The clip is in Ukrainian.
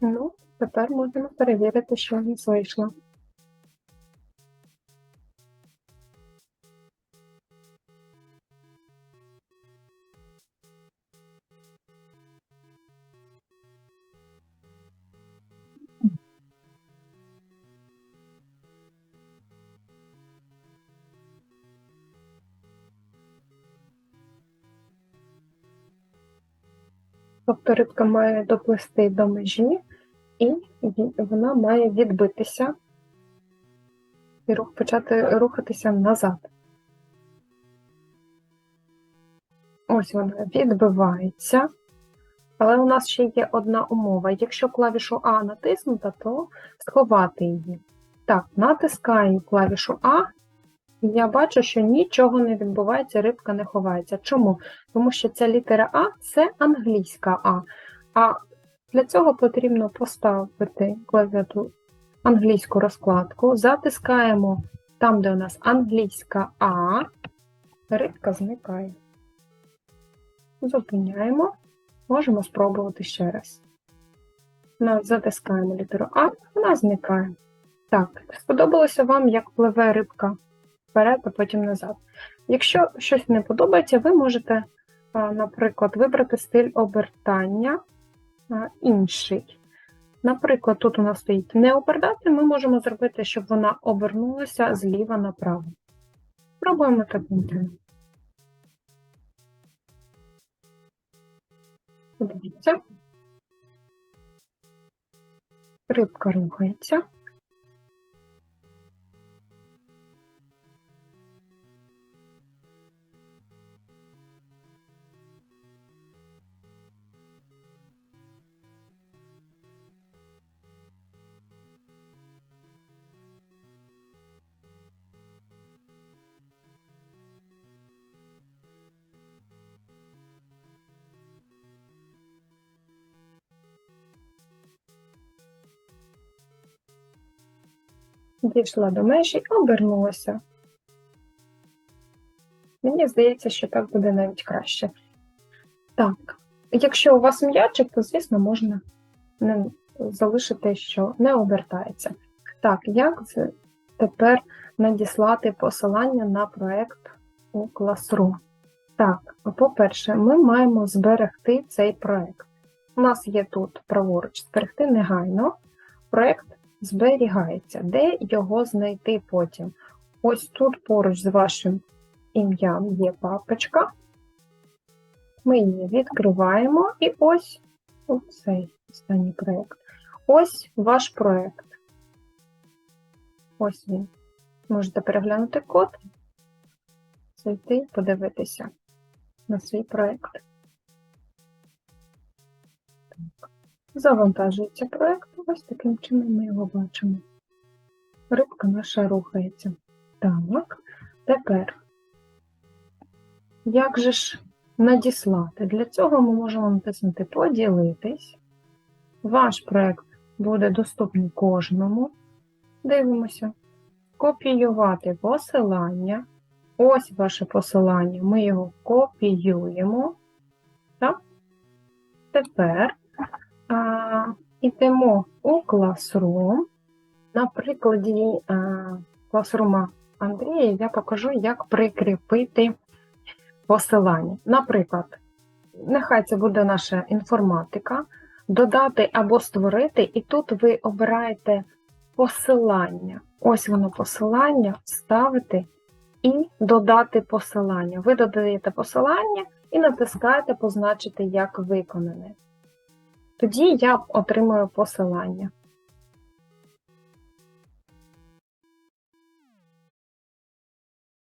Ну, тепер можемо перевірити, що в нас вийшло. Тобто рибка має доплисти до межі, і вона має відбитися і рух почати рухатися назад. Ось вона відбивається. Але у нас ще є одна умова. Якщо клавішу А натиснута, то сховати її. Так, натискаю клавішу А, і я бачу, що нічого не відбувається, рибка не ховається. Чому? Тому що ця літера А це англійська А. А для цього потрібно поставити клавіатуру англійську розкладку, затискаємо там, де у нас англійська А, рибка зникає. Зупиняємо, можемо спробувати ще раз. Затискаємо літеру А, вона зникає. Так, сподобалося вам, як пливе рибка вперед, а потім назад. Якщо щось не подобається, ви можете, наприклад, вибрати стиль обертання інший. Наприклад, тут у нас стоїть не обертати, ми можемо зробити, щоб вона обернулася зліва направо. Пробуємо чином. Подивіться. Рибка рухається. Дійшла до межі, обернулася. Мені здається, що так буде навіть краще. Так, якщо у вас м'ячик, то, звісно, можна не залишити, що не обертається. Так, як тепер надіслати посилання на проект у Classroom? Так, по-перше, ми маємо зберегти цей проект. У нас є тут праворуч зберегти негайно. Проект зберігається. Де його знайти потім? Ось тут поруч з вашим ім'ям є папочка. Ми її відкриваємо і ось цей останній проєкт. Ось ваш проєкт. Ось він. Можете переглянути код, зайти, подивитися на свій проєкт. Завантажується проєкт, ось таким чином ми його бачимо. Рибка наша рухається. Так, тепер, як же ж надіслати? Для цього ми можемо натиснути Поділитись. Ваш проєкт буде доступний кожному. Дивимося. Копіювати посилання. Ось ваше посилання. Ми його копіюємо. Так? Тепер а, йдемо у Classroom. На прикладі а, Classroom Андрія я покажу, як прикріпити посилання. Наприклад, нехай це буде наша інформатика, додати або створити, і тут ви обираєте посилання. Ось воно посилання, ставите і додати посилання. Ви додаєте посилання і натискаєте позначити як виконане. Тоді я отримую посилання.